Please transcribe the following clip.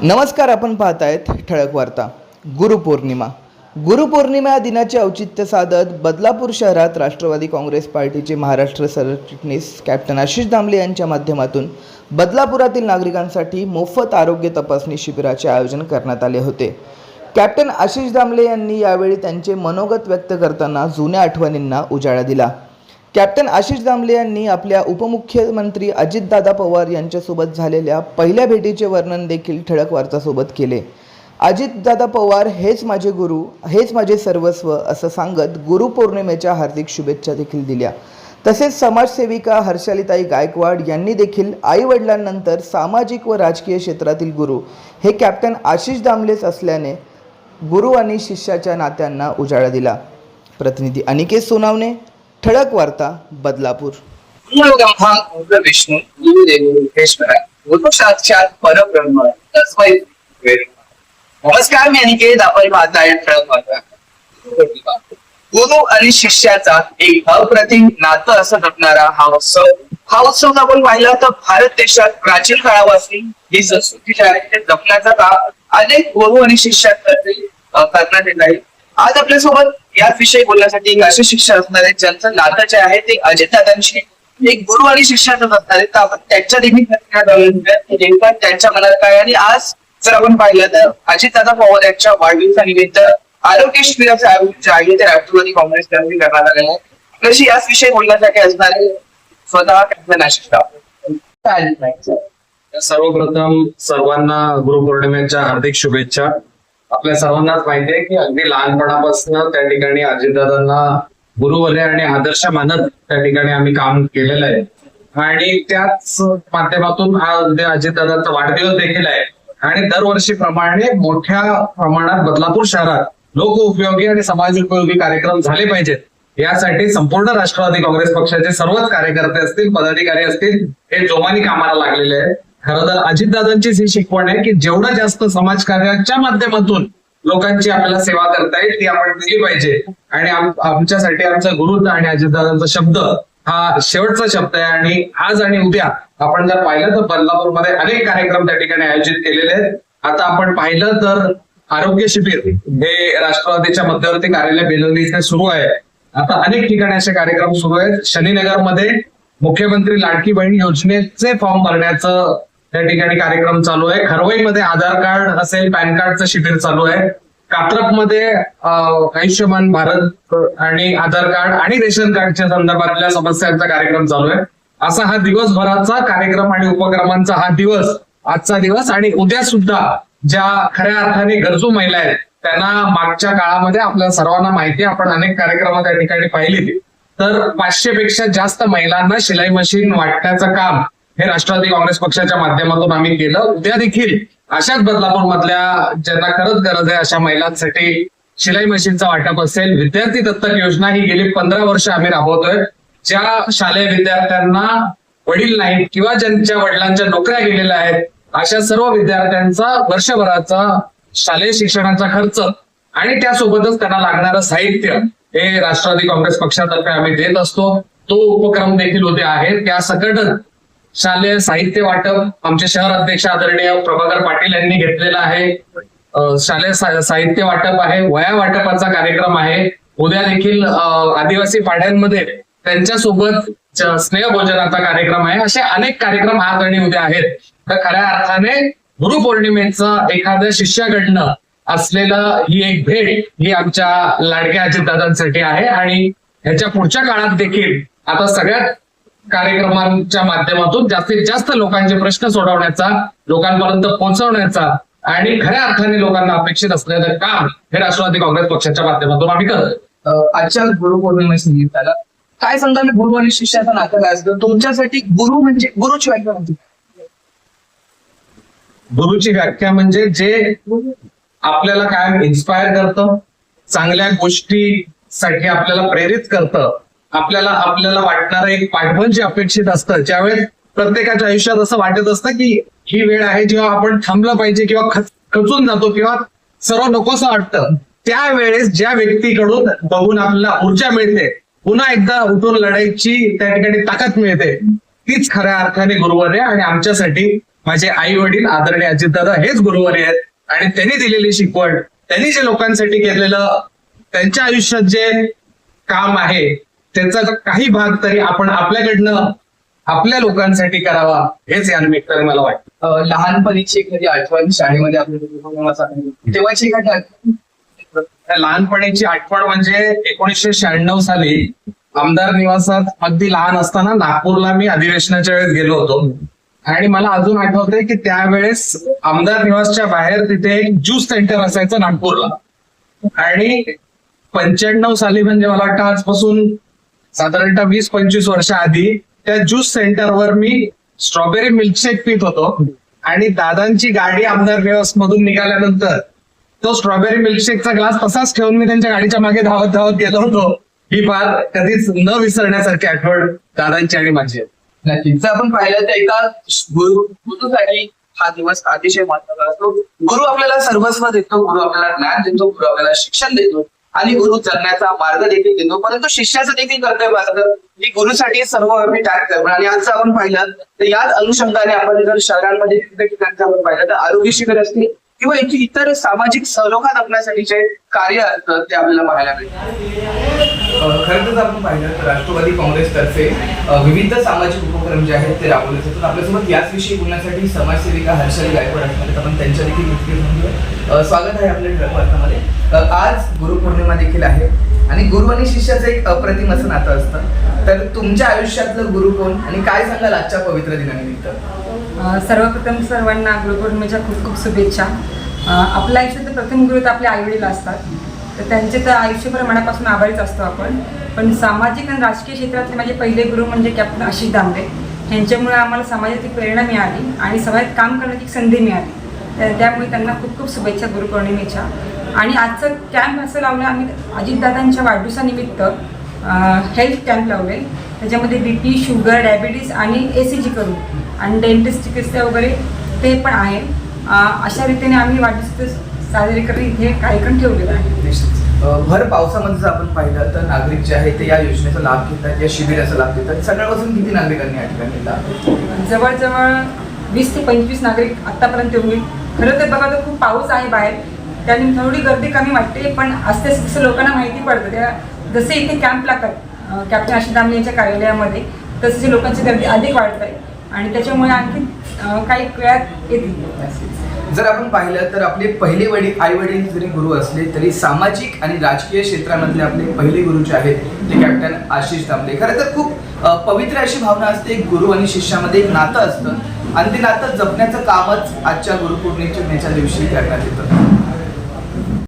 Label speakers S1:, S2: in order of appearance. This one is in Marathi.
S1: नमस्कार आपण पाहतायत ठळक वार्ता. गुरुपौर्णिमा गुरुपौर्णिमा या दिनाचे औचित्य साधत बदलापूर शहरात राष्ट्रवादी काँग्रेस पार्टीचे महाराष्ट्र सरचिटणीस कॅप्टन आशिष दामले यांच्या माध्यमातून बदलापुरातील नागरिकांसाठी मोफत आरोग्य तपासणी शिबिराचे आयोजन करण्यात आले होते. कॅप्टन आशिष दामले यांनी यावेळी त्यांचे मनोगत व्यक्त करताना जुन्या आठवणींना उजाळा दिला. कॅप्टन आशिष दामले यांनी आपल्या उपमुख्यमंत्री अजितदादा पवार यांच्यासोबत झालेल्या पहिल्या भेटीचे वर्णन देखील ठळक वार्तासोबत केले. अजितदादा पवार हेच माझे गुरु हेच माझे सर्वस्व असं सांगत गुरुपौर्णिमेच्या हार्दिक शुभेच्छा देखील दिल्या. तसेच समाजसेविका हर्षालीताई गायकवाड यांनी देखील आई वडिलांनंतर सामाजिक व राजकीय क्षेत्रातील गुरु हे कॅप्टन आशिष दामलेच असल्याने गुरु आणि शिष्याच्या नात्यांना उजाळा दिला. प्रतिनिधी अनिकेत सोनावणे ठळक वार्ता बदलापूर.
S2: गुरु विष्णू परब्रह्म नमस्कार मी अनिकेत आपण पाहताय ठळक वार्ता. गुरु आणि शिष्याचा एक अप्रतिम नातं असं जपणारा हा उत्सव हा उत्सव आपण पाहिला तर भारत देशात प्राचीन काळापासून ही संस्कृती जी आहे ते जपण्याचा काम अनेक गुरु आणि शिष्यात करण्यात येत आहे. आज आपल्यासोबत याच विषयी बोलण्यासाठी एक असे शिक्षक असणार आहेत ज्यांचं नातं जे आहे ते अजितदादांशी एक गुरु आणि शिष्याचं असणार आहेत. तर आपण त्यांच्या देखील त्यांच्या मनात काय आणि आज जर आपण पाहिलं तर अजितदादा पवार यांच्या वाढदिवसानिमित्त आरोग्य शिबिराचे आयोजन जे आहे ते राष्ट्रवादी काँग्रेस तर्फे करण्यात आलेलं आहे. आपल्याशी याच विषयी बोलण्यासाठी असणारे स्वतः कॅप्टन आशिष
S3: सर्वप्रथम सर्वांना गुरुपौर्णिमेच्या हार्दिक शुभेच्छा. आपल्या सर्वांनाच माहिती आहे की अगदी लहानपणापासून त्या ठिकाणी अजितदादांना गुरुवर्य आणि आदर्श मानत त्या ठिकाणी आम्ही काम केलेलं आहे. आणि त्याच माध्यमातून हा अजितदादांचा वाढदिवस देखील आहे. आणि दरवर्षीप्रमाणे मोठ्या प्रमाणात बदलापूर शहरात लोक उपयोगी आणि समाज उपयोगी कार्यक्रम झाले पाहिजेत. यासाठी संपूर्ण राष्ट्रवादी काँग्रेस पक्षाचे सर्वच कार्यकर्ते असतील पदाधिकारी असतील हे जोमानी कामाला लागलेले आहेत. खरं तर अजितदादांचीच ही शिकवण आहे की जेवढं जास्त समाजकार्याच्या माध्यमातून लोकांची आपल्याला सेवा करता येईल ती आपण दिली पाहिजे. आणि आमच्यासाठी आमचा गुरु आणि अजितदादांचा शब्द हा शेवटचा शब्द आहे. आणि आज आणि उद्या आपण जर पाहिलं तर बदलापूरमध्ये अनेक कार्यक्रम त्या ठिकाणी आयोजित केलेले आहेत. आता आपण पाहिलं तर आरोग्य शिबिर हे राष्ट्रवादीच्या मध्यवर्ती कार्यालय बेलोली इथे सुरू आहे. आता अनेक ठिकाणी असे कार्यक्रम सुरू आहेत. शनीनगरमध्ये मुख्यमंत्री लाडकी बहीण योजनेचे फॉर्म भरण्याचं त्या ठिकाणी कार्यक्रम चालू आहे. खरवईमध्ये आधार कार्ड असेल पॅन कार्डचं शिबिर चालू आहे. कात्रपमध्ये आयुष्यमान भारत आणि आधार कार्ड आणि रेशन कार्डच्या संदर्भातल्या समस्यांचा कार्यक्रम चालू आहे. असा हा दिवसभराचा कार्यक्रम आणि उपक्रमांचा हा दिवस आजचा दिवस आणि उद्या सुद्धा ज्या खऱ्या अर्थाने गरजू महिला आहेत त्यांना मागच्या काळामध्ये आपल्या सर्वांना माहिती आपण अनेक कार्यक्रम त्या ठिकाणी पाहिली तर पाचशे पेक्षा जास्त महिलांना शिलाई मशीन वाटण्याचं काम हे राष्ट्रवादी काँग्रेस पक्षाच्या माध्यमातून आम्ही केलं. उद्या देखील अशाच बदलापूर मधल्या ज्यांना खरंच गरज आहे अशा महिलांसाठी शिलाई मशीनचा वाटप असेल. विद्यार्थी दत्तक योजना ही गेली पंधरा वर्ष आम्ही राबवतोय. ज्या शालेय विद्यार्थ्यांना वडील नाहीत किंवा ज्यांच्या वडिलांच्या नोकऱ्या गेलेल्या आहेत अशा सर्व विद्यार्थ्यांचा वर्षभराचा शालेय शिक्षणाचा खर्च आणि त्यासोबतच त्यांना लागणारं साहित्य हे राष्ट्रवादी काँग्रेस पक्षातर्फे आम्ही देत असतो. तो उपक्रम देखील उद्या आहे. त्या सकटच शालेय साहित्य वाटप आमचे शहर अध्यक्ष आदरणीय प्रभाकर पाटील यांनी घेतलेला आहे. शालेय साहित्य वाटप आहे वया वाटपाचा कार्यक्रम आहे. उद्या देखील आदिवासी पाड्यांमध्ये त्यांच्यासोबत स्नेह स्नेहभोजनाचा कार्यक्रम आहे. असे अनेक कार्यक्रम आज आणि उद्या आहेत. तर खऱ्या अर्थाने गुरुपौर्णिमेचा एखाद्या शिष्याकडनं असलेलं ही एक भेट ही आमच्या लाडक्या अजितदादांसाठी आहे. आणि ह्याच्या पुढच्या काळात देखील आता सगळ्यात कार्यक्रमांच्या माध्यमातून जास्तीत जास्त लोकांचे प्रश्न सोडवण्याचा लोकांपर्यंत पोहोचवण्याचा आणि खऱ्या अर्थाने लोकांना अपेक्षित असलेलं काम हे राष्ट्रवादी काँग्रेस पक्षाच्या माध्यमातून आम्ही करतो
S2: अं, आजच्या गुरुपौर्णिमेच्या निमित्ताला काय सांगाल गुरु आणि शिष्याचं नातं काय असतं? तुमच्यासाठी गुरु म्हणजे गुरुची व्याख्या म्हणजे काय?
S3: गुरुची व्याख्या म्हणजे जे आपल्याला कायम इन्स्पायर करतं चांगल्या गोष्टीसाठी आपल्याला प्रेरित करतं आपल्याला आपल्याला वाटणार एक पाठबळ जे अपेक्षित असतं ज्यावेळेस प्रत्येकाच्या आयुष्यात असं वाटत असतं की ही वेळ आहे जेव्हा आपण थांबलं पाहिजे किंवा खच- खचून जातो किंवा सर्व नकोसं वाटतं त्यावेळेस ज्या व्यक्तीकडून बघून आपल्याला ऊर्जा मिळते पुन्हा एकदा उठून लढायची त्या ठिकाणी ताकद मिळते तीच खऱ्या अर्थाने गुरुवारी आहे आणि आमच्यासाठी माझे आई वडील आदरणीय अजितदादा हेच गुरुवारी आहेत. आणि त्यांनी दिलेली शिकवण त्यांनी जे लोकांसाठी केलेलं त्यांच्या आयुष्यात जे काम आहे त्याचा काही भाग तरी आपण आपल्याकडनं आपल्या लोकांसाठी करावा हेच या निमित्ताने मला वाटतं.
S2: लहानपणीची एखादी आठवण शाळेमध्ये आपल्याला तेव्हाची एखादी आठवण.
S3: लहानपणीची आठवण म्हणजे एकोणीसशे शहाण्णव साली आमदार निवासात अगदी लहान असताना नागपूरला मी अधिवेशनाच्या वेळेस गेलो होतो. आणि मला अजून आठवतंय की त्यावेळेस आमदार निवासच्या बाहेर तिथे एक ज्यूस सेंटर असायचं नागपूरला. आणि पंच्याण्णव साली म्हणजे मला वाटतं आजपासून साधारणतः वीस पंचवीस वर्ष आधी त्या ज्यूस सेंटरवर मी स्ट्रॉबेरी मिल्कशेक पित होतो. आणि दादांची गाडी आमदार निवास मधून निघाल्यानंतर तो स्ट्रॉबेरी मिल्कशेकचा ग्लास तसाच ठेवून मी त्यांच्या गाडीच्या मागे धावत धावत गेलो होतो. ही फार कधीच न विसरण्यासारखी आठवण दादांची आणि माझी
S2: नक्कीच. जर आपण पाहिलं तर एका गुरु गुरुसाठी हा दिवस अतिशय महत्त्वाचा असतो. गुरु आपल्याला सर्वस्व देतो गुरु आपल्याला ज्ञान देतो गुरु आपल्याला शिक्षण देतो. आणि गुरु जगण्याचा मार्ग देखील देतो. परंतु शिष्याचं देखील कर्तव्य असतं. की गुरुसाठी सर्व आम्ही त्याग करणं आणि आज आपण पाहिलं तर याच अनुषंगाने आपण जर शहरांमध्ये ठिकाणचं आपण पाहिलं तर आरोग्य शिबिर असतील किंवा इतर सामाजिक सलोखा जपण्यासाठीचे कार्य असतं ते आपल्याला पाहायला मिळतं.
S1: खरं तर आपण पाहिलं तर राष्ट्रवादी काँग्रेसतर्फे विविध सामाजिक उपक्रम जे आहेत ते राबवले जातात. आपल्यासोबत याच विषयी बोलण्यासाठी समाजसेविका हर्षल गायकवाड असणार आपण त्यांच्या देखील प्रतिक्रिया स्वागत आहे आपल्या ठळक वार्तामध्ये. आज गुरुपौर्णिमा देखील आहे आणि गुरु आणि शिष्याचं एक अप्रतिम असं नातं असतं. तर तुमच्या आयुष्यातलं गुरु कोण आणि काय सांगाल आजच्या पवित्र दिनानिमित्त?
S4: सर्वप्रथम सर्वांना गुरुपौर्णिमेच्या खूप खूप शुभेच्छा. आपल्या आयुष्यात प्रथम गुरु तर आपले आईवडील असतात. तर त्यांचे तर आयुष्यभर मनापासून आभारीच असतो आपण. पण सामाजिक आणि राजकीय क्षेत्रातले माझे पहिले गुरु म्हणजे कॅप्टन आशिष दामले यांच्यामुळे आम्हाला समाजाची प्रेरणा मिळाली आणि समाजात काम करण्याची एक संधी मिळाली. तर त्यामुळे त्यांना खूप खूप शुभेच्छा गुरुपौर्णिमेच्या. आणि आजचं कॅम्प असं लावलं आम्ही अजितदादांच्या वाढदिवसानिमित्त हेल्थ कॅम्प लावले त्याच्यामध्ये बी पी शुगर डायबिटीस आणि ए सी जी करू. आणि डेंटिस्ट चिकित्सा वगैरे ते पण आहे. अशा रीतीने आम्ही वाढदिवस साजरे करत इथे कार्यक्रम ठेवलेला आहे.
S1: भर पावसामध्ये जर आपण पाहिलं तर नागरिक जे आहेत ते या योजनेचा लाभ घेतात या शिबिराचा लाभ घेतात. सकाळपासून किती नागरिकांनी या ठिकाणी लाभ
S4: जवळजवळ वीस ते पंचवीस नागरिक आत्तापर्यंत येऊन गेले. खरं तर बघा तर खूप पाऊस आहे बाहेर. त्याने थोडी गर्दी कमी वाटते पण असते जसं लोकांना माहिती पडतं. त्या जसे इथे कॅम्प लागतात कॅप्टन आशिष दामले यांच्या कार्यालयामध्ये तसे लोकांची गर्दी अधिक वाढत आहे. आणि त्याच्यामुळे आणखी काही वेळात येतील.
S1: जर आपण पाहिलं तर आपले पहिले वडील आई वडील जरी गुरु असले तरी सामाजिक आणि राजकीय क्षेत्रामधले आपले पहिले गुरु जे आहेत ते कॅप्टन आशिष दामले. खरं तर खूप पवित्र अशी भावना असते. एक गुरु आणि शिष्यामध्ये एक नातं असतं. आणि ते नातं जपण्याचं कामच आजच्या गुरुपौर्णिमेच्या दिवशी करण्यात येतं.